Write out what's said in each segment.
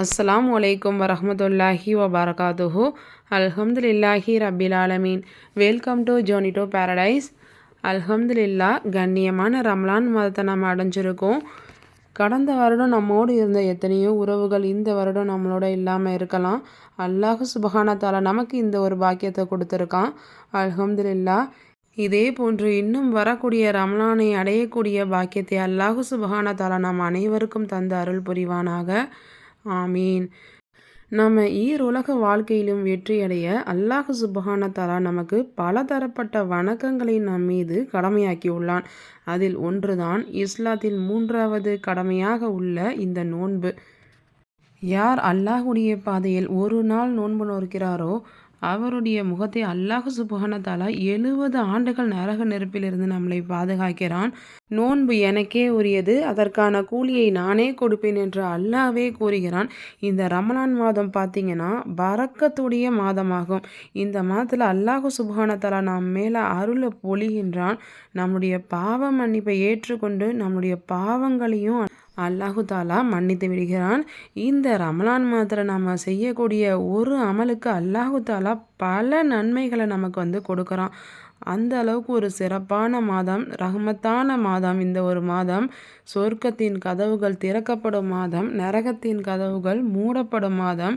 அஸ்ஸலாம் வலைக்கம் வரமத்துல்லாஹி வபரகாத்துஹு அல்ஹம்துலில்லாஹி ரபில் ஆலமீன் welcome to journey to paradise அல்ஹம்துலில்லா கண்ணியமான ரம்லான் மதத்தை நம்ம அடைஞ்சிருக்கோம். கடந்த வருடம் நம்மோடு இருந்த எத்தனையோ உறவுகள் இந்த வருடம் நம்மளோட இல்லாமல் இருக்கலாம். அல்லாஹு சுபஹானத்தால் நமக்கு இந்த ஒரு பாக்கியத்தை கொடுத்துருக்கான். அல்ஹம்துலில்லா இதே போன்று இன்னும் வரக்கூடிய ரம்லானை அடையக்கூடிய பாக்கியத்தை அல்லாஹு சுபஹானத்தால் நம் அனைவருக்கும் தந்த அருள் புரிவானாக. ஆமீன். நம்ம ஈருலக வாழ்க்கையிலும் வெற்றியடைய அல்லாஹ் சுபஹான தலா நமக்கு பல தரப்பட்ட வணக்கங்களை நம் மீது கடமையாக்கியுள்ளான். அதில் ஒன்றுதான் இஸ்லாத்தில் மூன்றாவது கடமையாக உள்ள இந்த நோன்பு. யார் அல்லாஹுடைய பாதையில் ஒரு நாள் நோன்பு நோக்கிறாரோ அவருடைய முகத்தை அல்லாஹ் சுபஹானத்தாலா எழுபது ஆண்டுகள் நரக நெருப்பிலிருந்து நம்மளை பாதுகாக்கிறான். நோன்பு எனக்கே உரியது. அதற்கான கூலியை நானே கொடுப்பேன் என்று அல்லாவே கூறுகிறான். இந்த ரமலான் மாதம் பார்த்தீங்கன்னா பறக்கத்துடைய மாதமாகும். இந்த மாதத்தில் அல்லாஹு சுபஹானத்தாலா நாம் மேலே அருளை பொழிகின்றான். நம்முடைய பாவ மன்னிப்பை ஏற்றுக்கொண்டு நம்முடைய பாவங்களையும் அல்லாஹு தாலா மன்னித்து விடுகிறான். இந்த ரமலான் மாதத்தில் நம்ம செய்யக்கூடிய ஒரு அமலுக்கு அல்லாஹு தாலா பல நன்மைகளை நமக்கு வந்து கொடுக்குறான். அந்த அளவுக்கு ஒரு சிறப்பான மாதம் ரஹமத்தான மாதம் இந்த ஒரு மாதம். சொர்க்கத்தின் கதவுகள் திறக்கப்படும் மாதம் நரகத்தின் கதவுகள் மூடப்படும் மாதம்.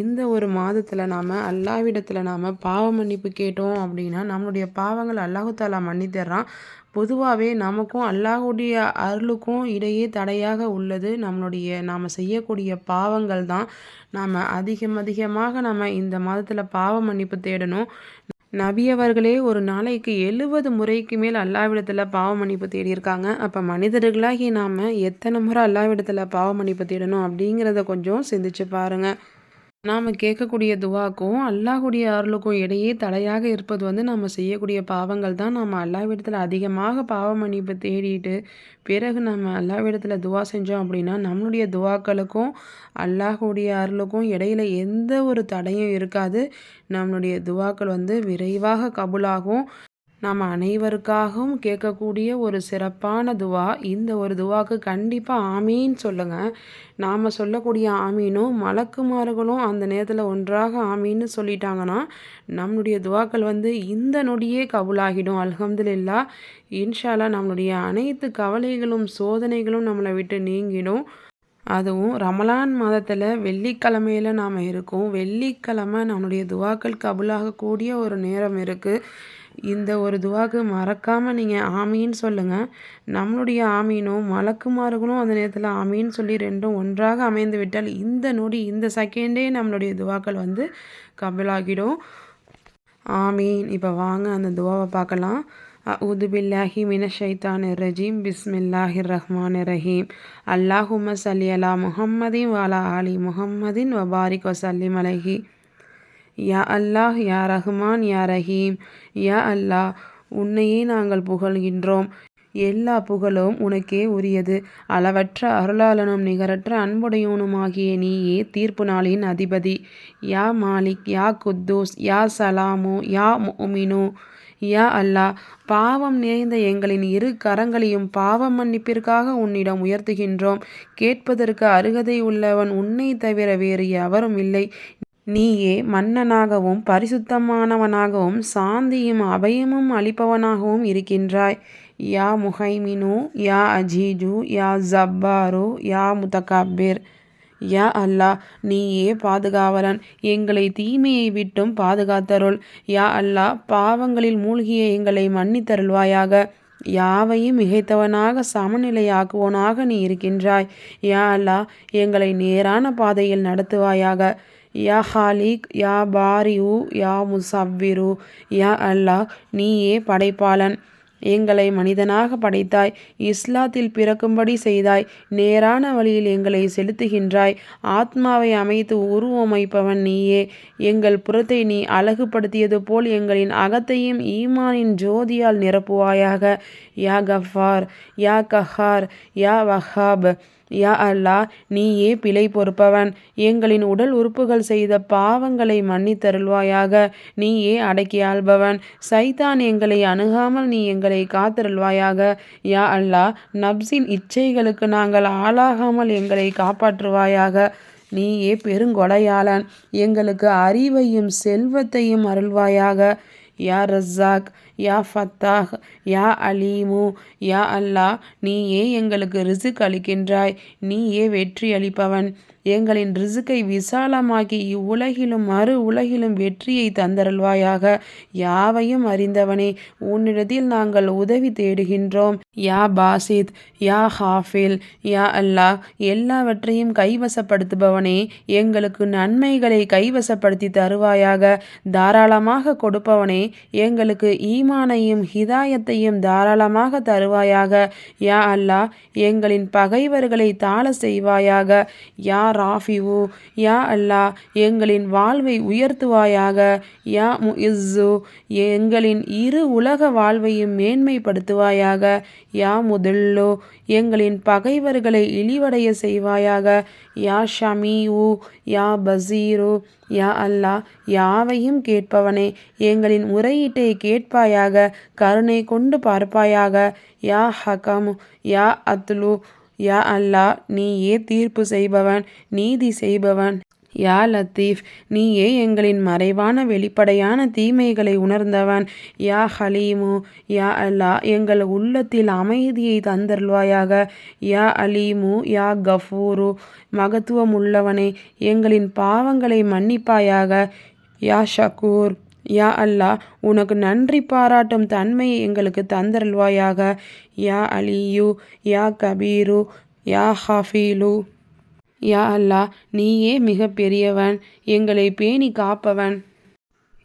இந்த ஒரு மாதத்தில் நாம் அல்லாவிடத்தில் நாம் பாவ மன்னிப்பு கேட்டோம் அப்படின்னா நம்மளுடைய பாவங்கள் அல்லாஹு தாலா மன்னித்தர்றான். பொதுவாகவே நமக்கும் அல்லாஹுடைய அருளுக்கும் இடையே தடையாக உள்ளது. நம்மளுடைய நாம் செய்யக்கூடிய பாவங்கள் தான் நாம் அதிகம் அதிகமாக நம்ம இந்த மாதத்தில் பாவ மன்னிப்பு தேடணும். நபியவர்களே ஒரு நாளைக்கு எழுபது முறைக்கு மேல் அல்லாவிடத்தில் பாவ மன்னிப்பு தேடியிருக்காங்க. அப்போ மனிதர்களாகி நாம் எத்தனை முறை அல்லாவிடத்தில் பாவ மன்னிப்பு தேடணும் அப்படிங்கிறத கொஞ்சம் சிந்திச்சு பாருங்கள் நாம் கேட்கக்கூடிய துவாக்கும் அல்லாஹுடைய அருளுக்கும் இடையே தடையாக இருப்பது வந்து நம்ம செய்யக்கூடிய பாவங்கள் தான். நம்ம அல்லாவிடத்தில் அதிகமாக பாவ மன்னிப்பு தேடிட்டு பிறகு நம்ம அல்லாவிடத்தில் துவா செஞ்சோம் அப்படின்னா நம்மளுடைய துவாக்களுக்கும் அல்லாஹுடைய அருளுக்கும் இடையில எந்த ஒரு தடையும் இருக்காது. நம்மளுடைய துவாக்கள் வந்து விரைவாக கபுலாகும். நாம் அனைவருக்காகவும் கேட்கக்கூடிய ஒரு சிறப்பான துவா. இந்த ஒரு துவாக்கு கண்டிப்பாக ஆமீன்னு சொல்லுங்கள் நாம் சொல்லக்கூடிய ஆமீனும் மலக்குமார்களும் அந்த நேரத்தில் ஒன்றாக ஆமீன்னு சொல்லிட்டாங்கன்னா நம்மளுடைய துவாக்கள் வந்து இந்த நொடியே கபுலாகிடும். அலமதுல்லா இன்ஷாலா நம்மளுடைய அனைத்து கவலைகளும் சோதனைகளும் நம்மளை விட்டு நீங்கிடும். அதுவும் ரமலான் மாதத்தில் வெள்ளிக்கிழமையில் நாம் இருக்கோம். வெள்ளிக்கிழமை நம்மளுடைய துவாக்கள் கபுலாகக்கூடிய ஒரு நேரம் இருக்குது இந்த ஒரு துவாக்கு மறக்காமல் நீங்கள் ஆமின்னு சொல்லுங்கள் நம்மளுடைய ஆமீனும் மலக்குமார்களும் அந்த நேரத்தில் ஆமின்னு சொல்லி ரெண்டும் ஒன்றாக அமைந்து விட்டால் இந்த நொடி இந்த செகண்டே நம்மளுடைய துவாக்கள் வந்து கபலாகிடும். ஆமீன். இப்போ வாங்க அந்த துவாவை பார்க்கலாம். அவுது பில்லாஹி மினஷைத்தான் ரஜீம் பிஸ்மில்லாஹிர் ரஹ்மான் ரஹீம் அல்லாஹும சல்லி அலா முஹம்மதின் வாலா அலி முஹம்மதின் வபாரிக் வசல்லிம் அலஹி யா அல்லாஹ் யா ரஹ்மான் யா ரஹீம் யா அல்லாஹ் உன்னையே நாங்கள் புகழ்கின்றோம். எல்லா புகழும் உனக்கே உரியது. அளவற்ற அருளாளனும் நிகரற்ற அன்புடையவனுமாகிய நீயே தீர்ப்பு நாளின் அதிபதி. யா மாலிக் யா குத்தூஸ் யா சலாமு யா முமினு யா அல்லாஹ் பாவம் நிறைந்த எங்களின் இரு கரங்களையும் பாவ மன்னிப்பிற்காக உன்னிடம் உயர்த்துகின்றோம். கேட்பதற்கு அருகதை உள்ளவன் உன்னை தவிர வேறு எவரும் இல்லை. நீயே மன்னனாகவும் பரிசுத்தமானவனாகவும் சாந்தியும் அபயமும் அளிப்பவனாகவும் இருக்கின்றாய். யா முஹைமினு யா அஜீஜு யா ஜப்பாரு யா முதகாபிர் யா அல்லாஹ் நீயே பாதுகாவலன். எங்களை தீமையை விட்டும் பாதுகாத்தருள். யா அல்லா பாவங்களில் மூழ்கிய எங்களை மன்னித்தருள்வாயாக. யாவையும் மிகைத்தவனாக சமநிலையாக்குவோனாக நீ இருக்கின்றாய். யா அல்லாஹ் எங்களை நேரான பாதையில் நடத்துவாயாக. யா ஹாலிக் யா பாரியூ யா முசவ்விரு. யா அல்லாஹ் நீயே படைப்பாளன். எங்களை மனிதனாக படைத்தாய். இஸ்லாத்தில் பிறக்கும்படி செய்தாய். நேரான வழியில் எங்களை செலுத்துகின்றாய். ஆத்மாவை அமைத்து உருவமைப்பவன் நீயே. எங்கள் புறத்தை நீ அழகுபடுத்தியது போல் எங்களின் அகத்தையும் ஈமானின் ஜோதியால் நிரப்புவாயாக. யா கஃபார் யா கஹார் யா வஹாப். யா அல்லா நீயே பிழை பொறுப்பவன். எங்களின் உடல் உறுப்புகள் செய்த பாவங்களை மன்னித்தருள்வாயாக. நீயே அடக்கி ஆள்பவன். சைதான் எங்களை அணுகாமல் நீ எங்களை காத்தருள்வாயாக. யா அல்லா நப்சின் இச்சைகளுக்கு நாங்கள் ஆளாகாமல் எங்களை காப்பாற்றுவாயாக. நீயே பெருங்கொடையாளன் எங்களுக்கு அறிவையும் செல்வத்தையும் அருள்வாயாக. யா ரஸ்ஸாக் யா ஃபத்தாஹ் யா அலீமு யா அல்லாஹ் நீயே எங்களுக்கு ரிசுக் அளிக்கின்றாய் நீயே வெற்றி அளிப்பவன். எங்களின் ரிசுக்கை விசாலமாக்கி இவ்வுலகிலும் மறு உலகிலும் வெற்றியை தந்தருள்வாயாக. யாவையும் அறிந்தவனே உன்னிடத்தில் நாங்கள் உதவி தேடுகின்றோம். யா பாசித் யா ஹாஃபில் யா அல்லாஹ் எல்லாவற்றையும் கைவசப்படுத்துபவனே எங்களுக்கு நன்மைகளை கைவசப்படுத்தி தருவாயாக. தாராளமாக கொடுப்பவனே எங்களுக்கு ஈமானையும் ஹிதாயத்தையும் தாராளமாக தருவாயாக. யா அல்லாஹ் எங்களின் பகைவர்களை தாழ செய்வாயாக. யா ராஃபிவு யா அல்லா எங்களின் வாழ்வை உயர்த்துவாயாக யா முஇஸ்ஸு எங்களின் இரு உலக வாழ்வையும் மேன்மைப்படுத்துவாயாக யா முதல்லோ எங்களின் பகைவர்களை இழிவடைய செய்வாயாக யா ஷமீவு யா பசீரு யா அல்லா யாவையும் கேட்பவனே எங்களின் முறையீட்டை கேட்பாயாக கருணை கொண்டு பார்ப்பாயாக யா ஹகம் யா அத்லு யா அல்லா நீயே தீர்ப்பு செய்பவன் நீதி செய்பவன். யா லத்தீஃப் நீயே எங்களின் மறைவான வெளிப்படையான தீமைகளை உணர்ந்தவன். யா ஹலீமு யா அல்லா எங்கள் உள்ளத்தில் அமைதியை தந்தருள்வாயாக. யா அலீமு யா கஃபூரு மகத்துவம் உள்ளவனே எங்களின் பாவங்களை மன்னிப்பாயாக. யா ஷக்கூர் யா அல்லா உனக்கு நன்றி பாராட்டும் தன்மையை எங்களுக்கு தந்தருள்வாயாக. யா அலியு யா கபீரு யா ஹஃபீலு. யா அல்லா நீயே மிக பெரியவன் எங்களை பேணி காப்பவன்.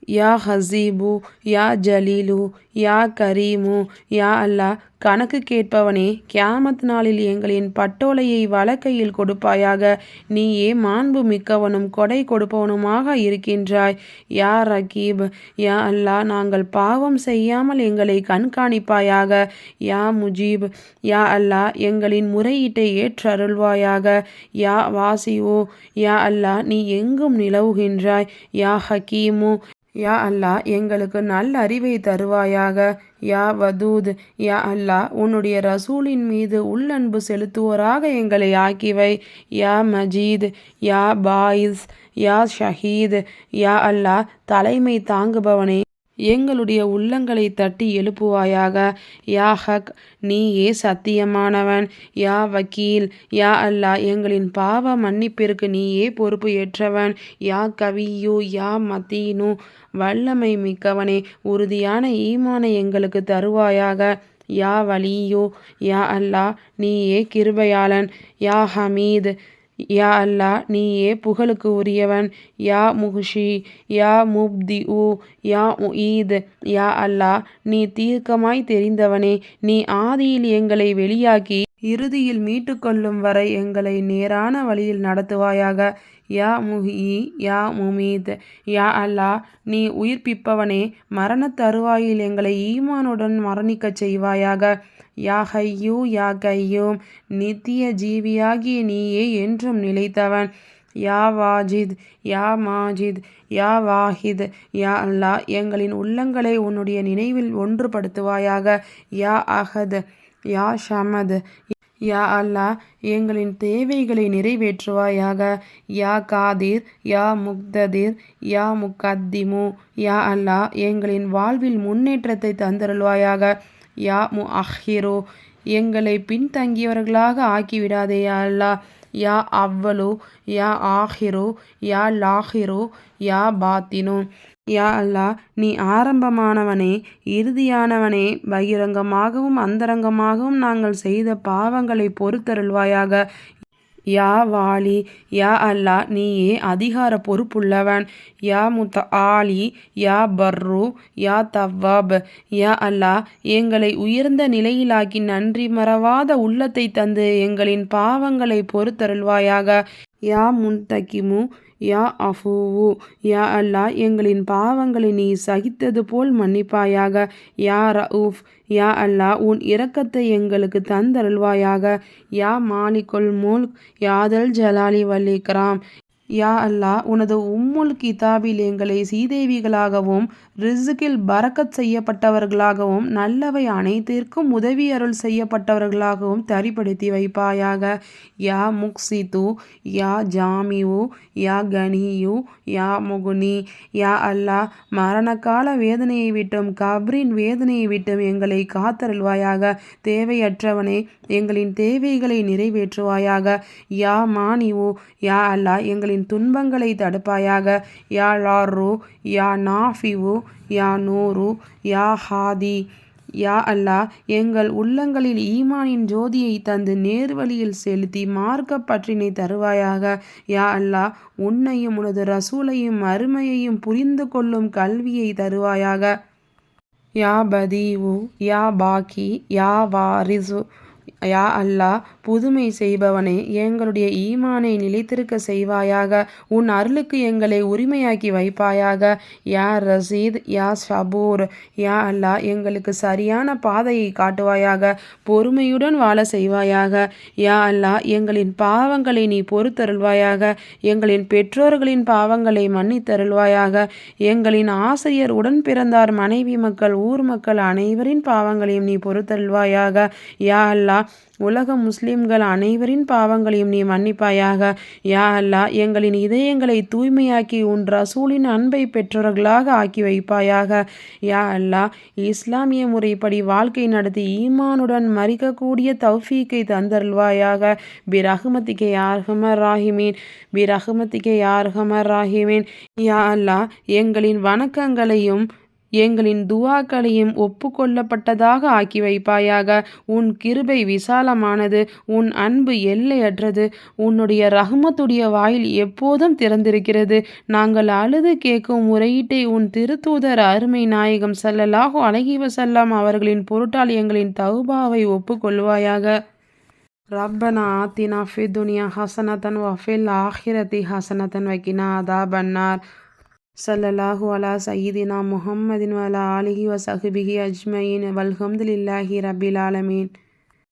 யா ஹசீபு யா ஜலீலு யா கரீமு யா அல்லா கணக்கு கேட்பவனே கியாமத் நாளில் எங்களின் பட்டோலையை வழக்கையில் கொடுப்பாயாக. நீயே மாண்பு மிக்கவனும் கொடை கொடுப்பவனுமாக இருக்கின்றாய். யா ரகீப் யா அல்லா நாங்கள் பாவம் செய்யாமல் எங்களை கண்காணிப்பாயாக. யா முஜீப் யா அல்லா எங்களின் முறையீட்டை ஏற்றருள்வாயாக. யா வாசியோ யா அல்லா நீ எங்கும் நிலவுகின்றாய். யா ஹக்கீமு யா அல்லா எங்களுக்கு நல்ல அறிவை தருவாயாக. யா வதூத் யா அல்லா உன்னுடைய ரசூலின் மீது உள்ளன்பு செலுத்துவோராக எங்களை ஆக்கிவை. யா மஜீத் யா பாயிஸ் யா ஷஹீத் யா அல்லா தலைமை தாங்குபவனே. எங்களுடைய உள்ளங்களை தட்டி எழுப்புவாயாக. யா ஹக் நீயே சத்தியமானவன். யா வக்கீல் யா அல்லா எங்களின் பாவ மன்னிப்பிற்கு நீயே பொறுப்பு ஏற்றவன். யா கவியு யா மதீனு வல்லமை மிக்கவனே உறுதியான ஈமானை எங்களுக்கு தருவாயாக. யா வலியோ யா அல்லா நீயே கிருபையாளன். யா ஹமீத் யா அல்லா நீயே புகழுக்கு உரியவன். யா முஹ்ஷி யா முப்தி உ யா முஈத் யா அல்லா நீ தீர்க்கமாய் தெரிந்தவனே. நீ ஆதியில் எங்களை வெளியாக்கி இறுதியில் மீட்டுக்கொள்ளும் வரை எங்களை நேரான வழியில் நடத்துவாயாக. யா முஹி யா முமீத். யா அல்லா நீ உயிர்ப்பிப்பவனே. மரணத் தருவாயில் எங்களை ஈமானுடன் மரணிக்கச் செய்வாயாக. யா ஹையூ யா கையூம் நித்திய ஜீவியாகிய நீயே என்றும் நிலைத்தவன். யா வாஜித் யா மாஜித் யா வாஹித் யா அல்லா எங்களின் உள்ளங்களை உன்னுடைய நினைவில் ஒன்றுபடுத்துவாயாக. யா அஹத் யா ஷமத் யா அல்லா எங்களின் தேவைகளை நிறைவேற்றுவாயாக. யா காதிர் யா முக்ததிர் யா முக்கத்திமு யா அல்லா எங்களின் வாழ்வில் முன்னேற்றத்தை தந்தருள்வாயாக. யா மு அஹிரோ எங்களை பின்தங்கியவர்களாக ஆக்கிவிடாதே யா அல்லா. யா அவ்வளோ யா ஆஹிரோ யா லாஹிரோ யா பாத்தினோ. யா அல்லா நீ ஆரம்பமானவனே இறுதியானவனே பகிரங்கமாகவும் அந்தரங்கமாகவும் நாங்கள் செய்த பாவங்களை பொறுத்தருள்வாயாக. யா வாலி யா அல்லா நீயே அதிகார பொறுப்புள்ளவன். யா முத்த ஆலி யா பர்ரு யா தவ்வாப். யா அல்லா எங்களை உயர்ந்த நிலையிலாக்கி நன்றி மறவாத உள்ளத்தை தந்து எங்களின் பாவங்களை பொறுத்தருள்வாயாக. யா முன்தகிமு யா அஃபூவு யா அல்லா எங்களின் பாவங்களை நீ சகித்தது போல் மன்னிப்பாயாக. யா ரவுஃப் யா அல்லா உன் இரக்கத்தை எங்களுக்கு தந்தருள்வாயாக. யா மாலிகுல் முல்க் யாதல் ஜலாலி வல்லிக்ராம் யா அல்லாஹ் உனது உம்முல் கிதாபில் எங்களை சீதேவிகளாகவும் ரிசுகில் பறக்கத் செய்யப்பட்டவர்களாகவும் நல்லவை அனைத்திற்கும் உதவி அருள் செய்யப்பட்டவர்களாகவும் தரிப்படுத்தி வைப்பாயாக. யா முக்சித்து யா ஜாமியு யா கனியு யா முகுனி. யா அல்லாஹ் மரணகால வேதனையை விட்டும் கப்ரின் வேதனையை விட்டும் எங்களை காத்தருள்வாயாக. தேவையற்றவனே எங்களின் தேவைகளை நிறைவேற்றுவாயாக. யா மானிவு யா அல்லாஹ் எங்களின் துன்பங்களை தடுப்பாயாக. யா லாரு யா நாஃபிவு யா நூரு யா ஹாதி. யா அல்லாஹ் எங்கள் உள்ளங்களில் ஈமானின் ஜோதியை தந்து நேர்வழியில் செலுத்தி மார்க்க பற்றினை தருவாயாக. யா அல்லா உன்னையும் உனது ரசூலையும் அருமையையும் புரிந்து கொள்ளும் கல்வியை தருவாயாக. யா பதீவு யா பாக்கி யா வாரிசு. யா அல்லாஹ் புதுமை செய்பவனே எங்களுடைய ஈமானை நிலைத்திருக்க செய்வாயாக. உன் அருளுக்கு எங்களை உரிமையாக்கி வைப்பாயாக. யா ரசீத் யா ஷபூர் யா அல்லாஹ் எங்களுக்கு சரியான பாதையை காட்டுவாயாக. பொறுமையுடன் வாழ செய்வாயாக. யா அல்லாஹ் எங்களின் பாவங்களை நீ பொறுத்தருள்வாயாக. எங்களின் பெற்றோர்களின் பாவங்களை மன்னித்தருள்வாயாக. எங்களின் ஆசிரியர் உடன் பிறந்தார் மனைவி மக்கள் ஊர் மக்கள் அனைவரின் பாவங்களையும் நீ பொறுத்தருள்வாயாக. யா அல்லாஹ் உலக முஸ்லிம்கள் அனைவரின் பாவங்களையும் நீ மன்னிப்பாயாக. யா அல்லா எங்களின் இதயங்களை தூய்மையாக்கி உன் ரசூலின் அன்பை பெற்றவர்களாக ஆக்கி வைப்பாயாக. யா அல்லா இஸ்லாமிய முறைப்படி வாழ்க்கை நடத்தி ஈமானுடன் மறிக்கக்கூடிய தௌஃபீக்கை தந்தருள்வாயாக. பிர் யார்ஹமர் ராஹிமீன் பிர் யார்ஹமர் ராஹிமீன். யா அல்லா எங்களின் வணக்கங்களையும் எங்களின் துவாக்களையும் ஒப்புக்கொள்ளப்பட்டதாக ஆக்கி வைப்பாயாக. உன் கிருபை விசாலமானது உன் அன்பு எல்லையற்றது உன்னுடைய ரஹ்மத்துடைய வாயில் எப்போதும் திறந்திருக்கிறது. நாங்கள் அழுது கேட்கும் முறையீட்டை உன் திருத்தூதர் அருமை நாயகம் சல்லல்லாஹு அழகி வசல்லாம் அவர்களின் பொருட்டால் எங்களின் தௌபாவை ஒப்புக்கொள்வாயாக. ரப்பனா ஆத்தினா ஃபி துனியா ஹசனத்தன் வஃபில் ஆஹிரதி ஹசனத்தன் வக்கினா அதா பன்னார் சல்லல்லாஹு அலா சயீதினா முஹம்மதின் வலா ஆலிஹி வ சஹிபிஹி அஜ்மயின். வல்ஹம்துலில்லாஹி ரபில் ஆலமீன்.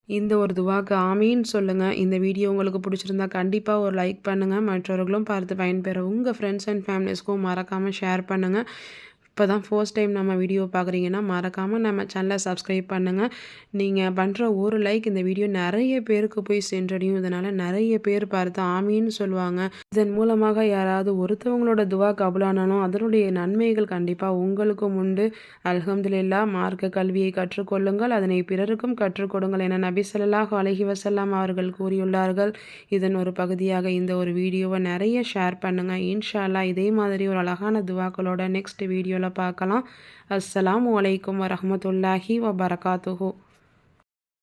இந்த ஒரு துவாக்கு ஆமீன். சொல்லுங்கள் இந்த வீடியோ உங்களுக்கு பிடிச்சிருந்தா கண்டிப்பாக ஒரு லைக் பண்ணுங்கள் மற்றவர்களும் பார்த்து பயன்பெற உங்கள் ஃப்ரெண்ட்ஸ் அண்ட் ஃபேமிலிஸ்க்கும் மறக்காமல் ஷேர் பண்ணுங்கள் இப்போ தான் ஃபர்ஸ்ட் டைம் நம்ம வீடியோ பார்க்குறீங்கன்னா மறக்காமல் நம்ம சேனலை சப்ஸ்கிரைப் பண்ணுங்கள் நீங்கள் பண்ணுற ஒரு லைக் இந்த வீடியோ நிறைய பேருக்கு போய் சென்றடையும். இதனால் நிறைய பேர் பார்த்து ஆமின்னு சொல்லுவாங்க. இதன் மூலமாக யாராவது ஒருத்தவங்களோட துவா கபலானாலும் அதனுடைய நன்மைகள் கண்டிப்பாக உங்களுக்கும் உண்டு. அலகம்துல்லா மார்க்க கல்வியை கற்றுக்கொள்ளுங்கள். அதனை பிறருக்கும் கற்றுக்கொடுங்கள் என நபி சொல்லாஹ் அலஹி வசல்லாம் அவர்கள் கூறியுள்ளார்கள். இதன் ஒரு பகுதியாக இந்த ஒரு வீடியோவை நிறைய ஷேர் பண்ணுங்கள் இன்ஷால்லா இதே மாதிரி ஒரு அழகான துவாக்களோட நெக்ஸ்ட் வீடியோவில் பார்க்கலாம். அஸ்லாம் வலைக்கம் வரமத்துல்லாஹி வபரகாத்துஹூ.